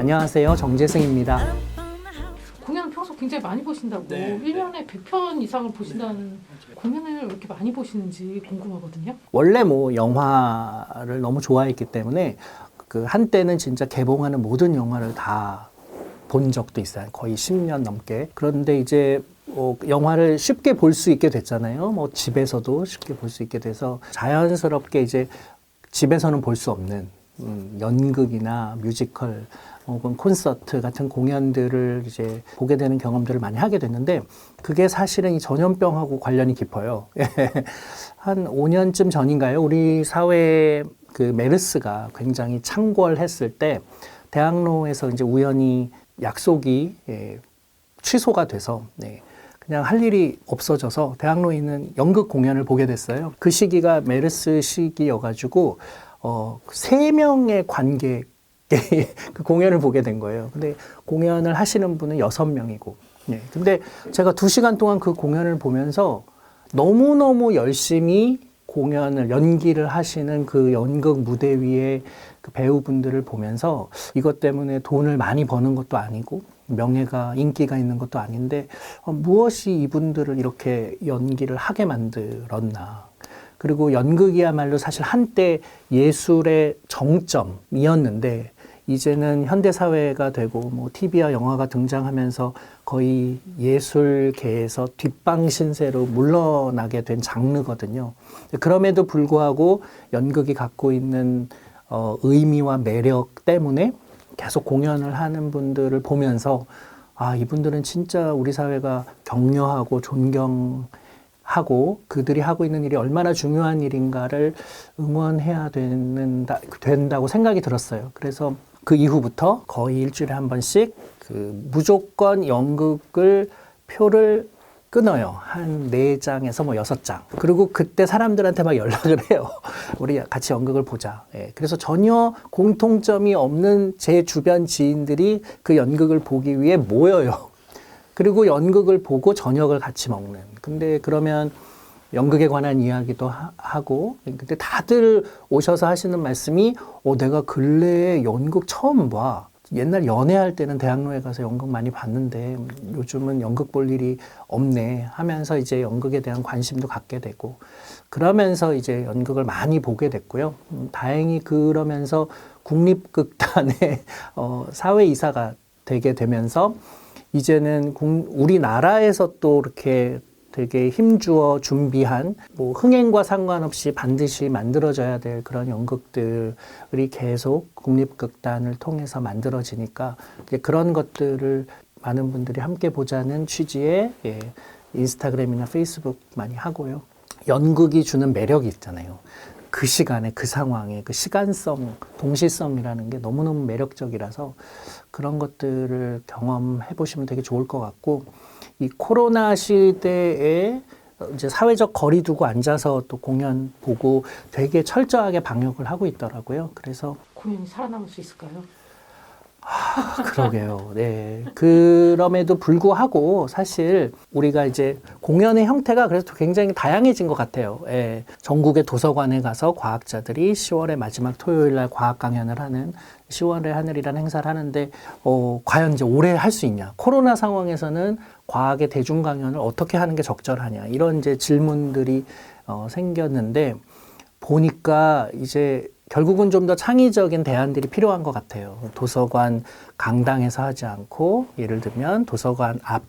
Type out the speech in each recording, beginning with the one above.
안녕하세요. 정재승입니다. 공연을 평소 굉장히 많이 보신다고 네, 1년에 100편 이상을 보신다는 공연을 왜 이렇게 많이 보시는지 궁금하거든요. 원래 뭐 영화를 너무 좋아했기 때문에 그 한때는 진짜 개봉하는 모든 영화를 다 본 적도 있어요. 거의 10년 넘게. 그런데 이제 뭐 영화를 쉽게 볼 수 있게 됐잖아요. 뭐 집에서도 쉽게 볼 수 있게 돼서 자연스럽게 이제 집에서는 볼 수 없는 음, 연극이나 뮤지컬 혹은 콘서트 같은 공연들을 이제 보게 되는 경험들을 많이 하게 됐는데 그게 사실은 이 전염병하고 관련이 깊어요. 한 5년쯤 전인가요? 우리 사회에 그 메르스가 굉장히 창궐했을 때 대학로에서 이제 우연히 약속이 예, 취소가 돼서 네, 그냥 할 일이 없어져서 대학로에 있는 연극 공연을 보게 됐어요. 그 시기가 메르스 시기여가지고 어, 세 명의 관객 그 공연을 보게 된 거예요. 근데 공연을 하시는 분은 여섯 명이고, 네. 근데 제가 두 시간 동안 그 공연을 보면서 너무너무 열심히 공연을, 연기를 하시는 그 연극 무대 위에 그 배우분들을 보면서 이것 때문에 돈을 많이 버는 것도 아니고 명예가, 인기가 있는 것도 아닌데 어, 무엇이 이분들을 이렇게 연기를 하게 만들었나. 그리고 연극이야말로 사실 한때 예술의 정점이었는데 이제는 현대 사회가 되고 뭐 TV와 영화가 등장하면서 거의 예술계에서 뒷방 신세로 물러나게 된 장르거든요. 그럼에도 불구하고 연극이 갖고 있는 어, 의미와 매력 때문에 계속 공연을 하는 분들을 보면서 아 이분들은 진짜 우리 사회가 격려하고 존경 하고 그들이 하고 있는 일이 얼마나 중요한 일인가를 응원해야 되는 된다고 생각이 들었어요. 그래서 그 이후부터 거의 일주일에 한 번씩 그 무조건 연극을 표를 끊어요. 한 네장에서뭐 여섯 장 그리고 그때 사람들한테 막 연락을 해요. 우리 같이 연극을 보자. 예, 그래서 전혀 공통점이 없는 제 주변 지인들이 그 연극을 보기 위해 모여요. 그리고 연극을 보고 저녁을 같이 먹는. 근데 그러면 연극에 관한 이야기도 하- 하고, 근데 다들 오셔서 하시는 말씀이, 어, 내가 근래에 연극 처음 봐. 옛날 연애할 때는 대학로에 가서 연극 많이 봤는데 요즘은 연극 볼 일이 없네 하면서 이제 연극에 대한 관심도 갖게 되고 그러면서 이제 연극을 많이 보게 됐고요. 음, 다행히 그러면서 국립극단의 어, 사회이사가 되게 되면서 이제는 국- 우리나라에서 또 이렇게 되게 힘주어 준비한 뭐 흥행과 상관없이 반드시 만들어져야 될 그런 연극들이 계속 국립극단을 통해서 만들어지니까 그런 것들을 많은 분들이 함께 보자는 취지의 예, 인스타그램이나 페이스북 많이 하고요. 연극이 주는 매력이 있잖아요. 그 시간에 그 상황에 그 시간성, 동시성이라는 게 너무너무 매력적이라서 그런 것들을 경험해 보시면 되게 좋을 것 같고 이 코로나 시대에 이제 사회적 거리 두고 앉아서 또 공연 보고 되게 철저하게 방역을 하고 있더라고요. 그래서 공연이 살아남을 수 있을까요? 그러게요. 네. 그럼에도 불구하고 사실 우리가 이제 공연의 형태가 그래서 굉장히 다양해진 것 같아요. 예. 전국의 도서관에 가서 과학자들이 10월의 마지막 토요일 날 과학 강연을 하는 10월의 하늘이라는 행사를 하는데 어, 과연 이제 올해 할 수 있냐? 코로나 상황에서는 과학의 대중 강연을 어떻게 하는 게 적절하냐? 이런 이제 질문들이 어, 생겼는데 보니까 이제 결국은 좀 더 창의적인 대안들이 필요한 것 같아요. 도서관 강당에서 하지 않고 예를 들면 도서관 앞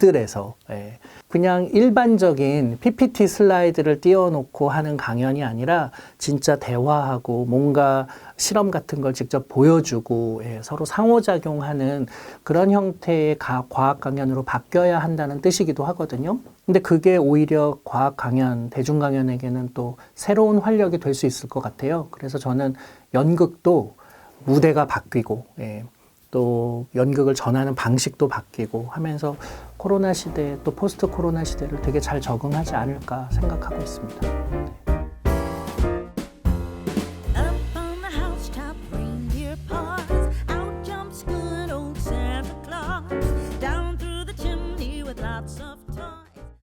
뒷뜰에서 예. 그냥 일반적인 PPT 슬라이드를 띄워놓고 하는 강연이 아니라 진짜 대화하고 뭔가 실험 같은 걸 직접 보여주고 예, 서로 상호작용하는 그런 형태의 가- 과학 강연으로 바뀌어야 한다는 뜻이기도 하거든요. 근데 그게 오히려 과학 강연, 대중 강연에게는 또 새로운 활력이 될 수 있을 것 같아요. 그래서 저는 연극도 무대가 바뀌고 예, 또 연극을 전하는 방식도 바뀌고 하면서 코로나 시대 또 포스트 코로나 시대를 되게 잘 적응하지 않을까 생각하고 있습니다.